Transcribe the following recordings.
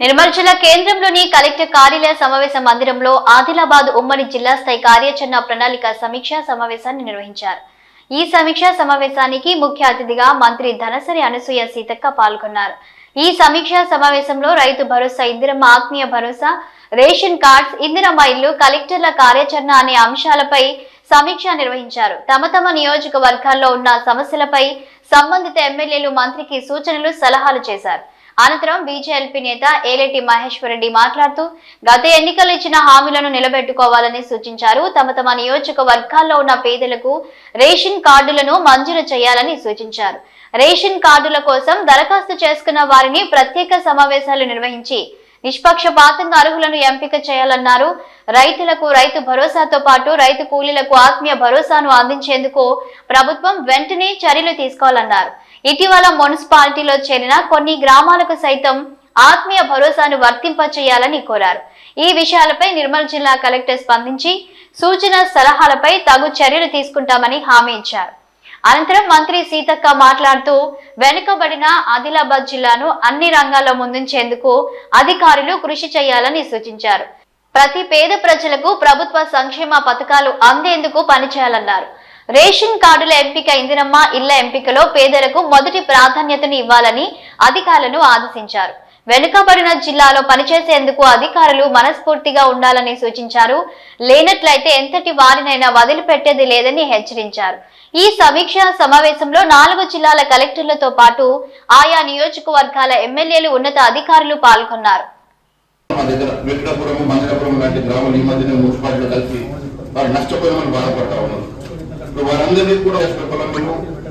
నిర్మల్ జిల్లా కేంద్రంలోని కలెక్టర్ కార్యాలయ సమావేశ మందిరంలో ఆదిలాబాద్ ఉమ్మడి జిల్లా స్థాయి కార్యాచరణ ప్రణాళిక సమీక్షా సమావేశాన్ని నిర్వహించారు. ఈ సమీక్షా సమావేశానికి ముఖ్య అతిథిగా మంత్రి ధనసరి అనసూయ సీతక్క పాల్గొన్నారు. ఈ సమీక్షా సమావేశంలో రైతు భరోసా ఇందిరమ్మ ఆత్మీయ భరోసా రేషన్ కార్డ్స్ ఇందిరమ్మ ఇల్లు కలెక్టర్ల కార్యాచరణ అనే అంశాలపై సమీక్ష నిర్వహించారు. తమ తమ నియోజకవర్గాల్లో ఉన్న సమస్యలపై సంబంధిత ఎమ్మెల్యేలు మంత్రికి సూచనలు సలహాలు చేశారు. అనంతరం బీజేఎల్పీ నేత ఏలేటి మహేశ్వర్ రెడ్డి మాట్లాడుతూ గత ఎన్నికలు ఇచ్చిన హామీలను నిలబెట్టుకోవాలని సూచించారు. తమ తమ నియోజకవర్గాల్లో ఉన్న పేదలకు రేషన్ కార్డులను మంజూరు చేయాలని సూచించారు. రేషన్ కార్డుల కోసం దరఖాస్తు చేసుకున్న వారిని ప్రత్యేక సమావేశాలు నిర్వహించి నిష్పక్షపాతంగా అర్హులను ఎంపిక చేయాలన్నారు. రైతులకు రైతు భరోసాతో పాటు రైతు కూలీలకు ఆత్మీయ భరోసాను అందించేందుకు ప్రభుత్వం వెంటనే చర్యలు తీసుకోవాలన్నారు. ఇటీవల మున్సిపాలిటీలో చేరిన కొన్ని గ్రామాలకు సైతం ఆత్మీయ భరోసాను వర్తింపచేయాలని కోరారు. ఈ విషయాలపై నిర్మల్ జిల్లా కలెక్టర్ స్పందించి సూచన సలహాలపై తగు చర్యలు తీసుకుంటామని హామీ ఇచ్చారు. అనంతరం మంత్రి సీతక్క మాట్లాడుతూ వెనుకబడిన ఆదిలాబాద్ జిల్లాను అన్ని రంగాల్లో ముందుంచేందుకు అధికారులు కృషి చేయాలని సూచించారు. ప్రతి పేద ప్రజలకు ప్రభుత్వ సంక్షేమ పథకాలు అందేందుకు పనిచేయాలన్నారు. రేషన్ కార్డుల ఎంపిక ఇందిరమ్మ ఇళ్ళ ఎంపికలో పేదలకు మొదటి ప్రాధాన్యతను ఇవ్వాలని అధికారులను ఆదేశించారు. వెనుకబడిన జిల్లాలో పనిచేసేందుకు అధికారులు మనస్ఫూర్తిగా ఉండాలని సూచించారు. లేనట్లయితే ఎంతటి వారినైనా వదిలిపెట్టేది లేదని హెచ్చరించారు. ఈ సమీక్ష సమావేశంలో నాలుగు జిల్లాల కలెక్టర్లతో పాటు ఆయా నియోజకవర్గాల ఎమ్మెల్యేలు ఉన్నత అధికారులు పాల్గొన్నారు. వారు నష్టపోయామని బాధపడతా ఉన్నారు. వారందరినీ కూడా వేసిన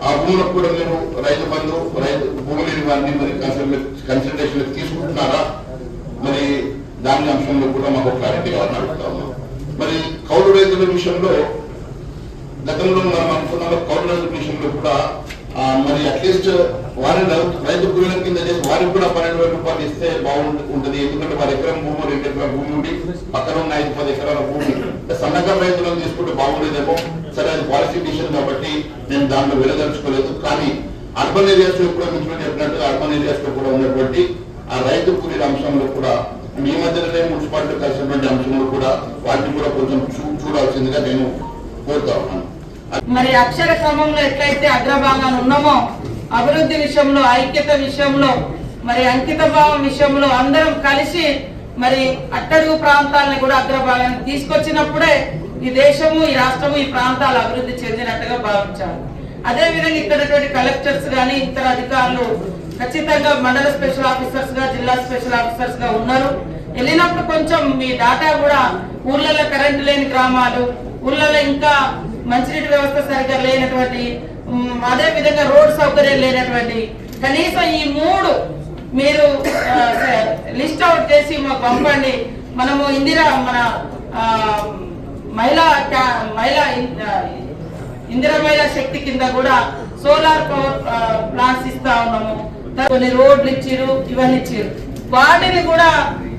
ఆ భూములకు కూడా మీరు రైతు బంధు రైతు భూమి లేని వారిని మరి కన్సల్టేషన్ తీసుకుంటున్నారా? మరి దాని అంశంలో కూడా మాకు క్లారిటీ కావాలని అడుగుతా ఉన్నాం. మరి కౌలు రైతుల విషయంలో గతంలో మనం అనుకున్న కౌలు రైతుల విషయంలో కూడా ఆ, మరి అట్లీస్ట్ వారిని రైతు- రైతు కూలీల కింద చేసి వారికి కూడా పన్నెండు వేల రూపాయలు ఇస్తే బాగుంటుంది ఎందుకంటే వారి ఎకరం భూమి రెండు ఎకరాల భూమి ఉండి పక్కన ఉన్న ఐదు పది ఎకరాల భూమి సన్నకారు రైతులను తీసుకుంటే బాగుండేదేమో. పాలసీ డిసిషన్ కాబట్టి నేను దాంట్లో వెళ్ళదలుచుకోలేదు కానీ అర్బన్ ఏరియాస్లో కూడా మిత్రులు చెప్పినట్టుగా అర్బన్ ఏరియాస్లో కూడా ఉన్నటువంటి ఆ రైతు కూలీల అంశంలో కూడా మీ మధ్యలోనే మున్సిపాలిటీ కలిసినటువంటి అంశంలో కూడా వాటిని కూడా కొంచెం చూ- చూడాల్సిందిగా నేను కోరుతా ఉన్నాను. మరి అక్షర క్రమంలో ఎట్లయితే అగ్రభాగాలు ఉన్నామో అభివృద్ధి విషయంలో ఐక్యత విషయంలో మరి అంకిత భావం విషయంలో అందరం కలిసి మరి అట్టడుగు ప్రాంతాలను కూడా అగ్రభాగానికి తీసుకొచ్చినప్పుడే ఈ దేశము ఈ రాష్ట్రము ఈ ప్రాంతాలు అభివృద్ధి చెందినట్టుగా భావించాలి అదే విధంగా ఇక్కడ కలెక్టర్స్ కానీ ఇతర అధికారులు ఖచ్చితంగా మండల స్పెషల్ ఆఫీసర్స్గా జిల్లా స్పెషల్ ఆఫీసర్స్గా ఉన్నారు. వెళ్ళినప్పుడు కొంచెం మీ డాటా కూడా ఊర్లలో కరెంటు లేని గ్రామాలు ఊర్లలో ఇంకా మంచినీటి వ్యవస్థ సరిగ్గా లేనటువంటి అదే విధంగా రోడ్ సౌకర్యం లేనటువంటి కనీసం ఈ మూడు మీరు లిస్ట్ అవుట్ చేసి మాకు పంపండి. మనము ఇందిరా మన ఆ, మహిళా మహిళా ఇన్- ఇందిరా మహిళా శక్తి కింద కూడా సోలార్ పవర్ ప్లాంట్స్ ఇస్తా ఉన్నాము. కొన్ని రోడ్లు ఇచ్చిరు ఇవన్నీ ఇచ్చిరు. వాటిని కూడా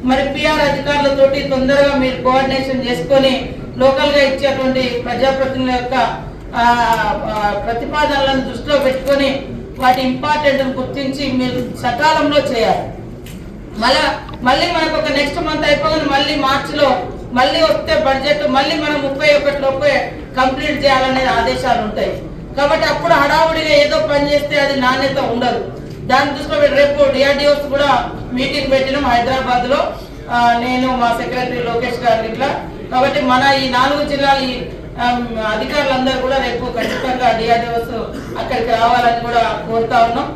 మరి పిఆర్ అధికారులతోటి తొందరగా మీరు కోఆర్డినేషన్ చేసుకొని లోకల్గా ఇచ్చేటువంటి ప్రజాప్రతినిధుల యొక్క ప్రతిపాదనలను దృష్టిలో పెట్టుకొని వాటి ఇంపార్టెంట్ గుర్తించి మీరు సకాలంలో చేయాలి. మళ్ళా మళ్ళీ మనకు ఒక నెక్స్ట్ మంత్ అయిపోగానే మళ్ళీ మార్చిలో మళ్ళీ వస్తే బడ్జెట్ మళ్ళీ మనం ముప్పై ఒకటి లోపే కంప్లీట్ చేయాలనే ఆదేశాలు ఉంటాయి. కాబట్టి అప్పుడు హడావుడిగా ఏదో పని చేస్తే అది నాణ్యత ఉండదు. దాని దృష్టిలో రేపు డిఆర్డిఓస్ కూడా మీటింగ్ పెట్టినాం హైదరాబాద్లో నేను మా సెక్రటరీ లోకేష్ గారు ఇట్లా. కాబట్టి మన ఈ నాలుగు జిల్లాల ఈ, అధికారులందరూ కూడా రేపు ఖచ్చితంగా డిఆర్డిఓస్ అక్కడికి రావాలని కూడా కోరుతా ఉన్నాం.